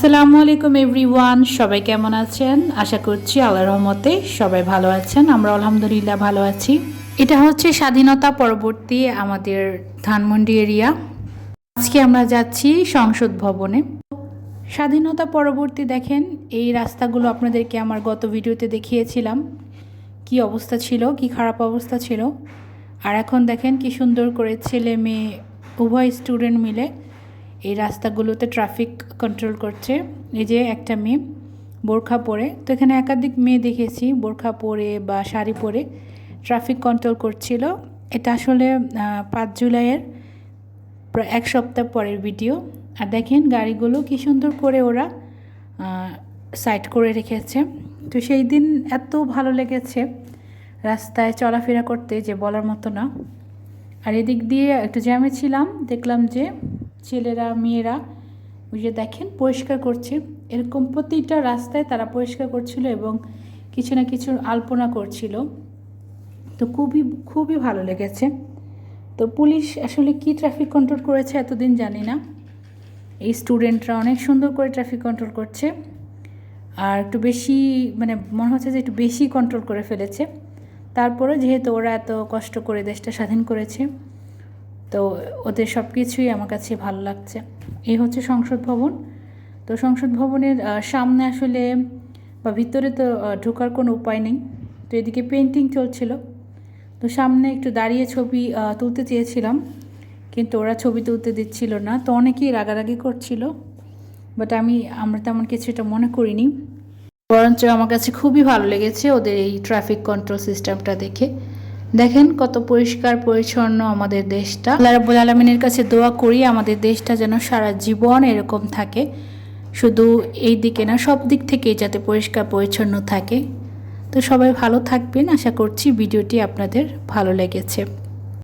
আসসালামু আলাইকুম এভরিওয়ান, সবাই কেমন আছেন? আশা করছি আল্লাহর রহমতে সবাই ভালো আছেন আমরা আলহামদুলিল্লাহ ভালো আছি। এটা হচ্ছে স্বাধীনতা পরবর্তী আমাদের ধানমন্ডি এরিয়া। আজকে আমরা যাচ্ছি সংসদ ভবনে। স্বাধীনতা পরবর্তী দেখেন, এই রাস্তাগুলো আপনাদেরকে আমার গত ভিডিওতে দেখিয়েছিলাম। কি অবস্থা ছিল, কি খারাপ অবস্থা ছিল। আর এখন দেখেন কি সুন্দর করে ছেলে মেয়ে উভয় স্টুডেন্ট মিলে এই রাস্তাগুলোতে ট্রাফিক কন্ট্রোল করছে। এই যে একটা মেয়ে বোরখা পরে, তো এখানে একাধিক মেয়ে দেখেছি বোরখা পরে বা শাড়ি পরে ট্রাফিক কন্ট্রোল করছিল। এটা আসলে পাঁচ জুলাইয়ের প্রায় এক সপ্তাহ পরের ভিডিও আর দেখেন গাড়িগুলো কি সুন্দর করে ওরা সাইড করে রেখেছে। তো সেই দিন এত ভালো লেগেছে রাস্তায় চলাফেরা করতে, যে বলার মতো না। আর এদিক দিয়ে একটু জ্যামে ছিলাম, দেখলাম যে ছেলেরা, মেয়েরা, ওই যে দেখেন, পরিষ্কার করছে। এরকম প্রতিটা রাস্তায় তারা পরিষ্কার করছিল এবং কিছু না কিছু আলপনা করছিল। তো খুবই খুবই ভালো লেগেছে। তো পুলিশ আসলে কি ট্রাফিক কন্ট্রোল করেছে এতদিন জানি না। এই স্টুডেন্টরা অনেক সুন্দর করে ট্রাফিক কন্ট্রোল করছে। আর একটু বেশি মানে মনে হচ্ছে যে একটু বেশি কন্ট্রোল করে ফেলেছে। তারপরে যেহেতু ওরা এত কষ্ট করে দেশটা স্বাধীন করেছে তো ওদের সব কিছুই আমার কাছে ভালো লাগছে। এই হচ্ছে সংসদ ভবন। তো সংসদ ভবনের সামনে আসলে বা ভিতরে তো ঢোকার কোনো উপায় নেই। তো এদিকে পেন্টিং চলছিল। তো সামনে একটু দাঁড়িয়ে ছবি তুলতে চেয়েছিলাম। কিন্তু ওরা ছবি তুলতে দিচ্ছিল না। তো অনেকেই রাগারাগি করছিল। বাট আমি, আমরা তেমন কিছু এটা মনে করিনি। বরঞ্চ আমার কাছে খুবই ভালো লেগেছে ওদের এই ট্রাফিক কন্ট্রোল সিস্টেমটা দেখে। দেখেন কত পরিষ্কার, পরিচ্ছন্ন আমাদের দেশটা। আল্লাহ আলমিনের কাছে দোয়া করি, আমাদের দেশটা যেন সারা জীবন এরকম থাকে। শুধু এই দিকে না, সব দিক থেকেই যাতে পরিষ্কার, পরিচ্ছন্ন থাকে। তো সবাই ভালো থাকবেন। আশা করছি ভিডিওটি আপনাদের ভালো লেগেছে।